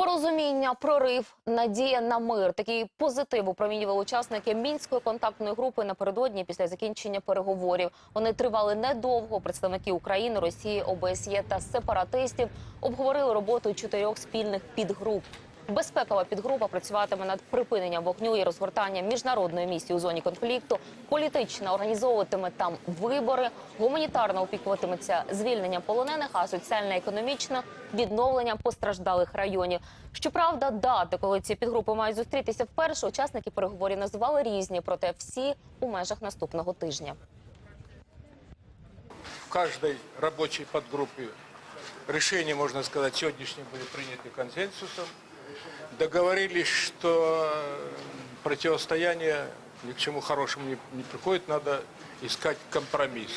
Порозуміння, прорив, надія на мир. Такий позитив упромінювали учасники мінської контактної групи напередодні після закінчення переговорів. Вони тривали недовго. Представники України, Росії, ОБСЄ та сепаратистів обговорили роботу чотирьох спільних підгруп. Безпекова підгрупа працюватиме над припиненням вогню і розгортанням міжнародної місії у зоні конфлікту. Політична організовуватиме там вибори, гуманітарно опікуватиметься звільненням полонених, а соціально-економічно відновленням постраждалих районів. Щоправда, дати, коли ці підгрупи мають зустрітися вперше, учасники переговорів називали різні, проте всі у межах наступного тижня. В каждой рабочей подгруппе решения, можно сказать, сегодняшние были приняты консенсусом. Договорились, что противостояние ни к чему хорошему не, не приходит, надо искать компромисс.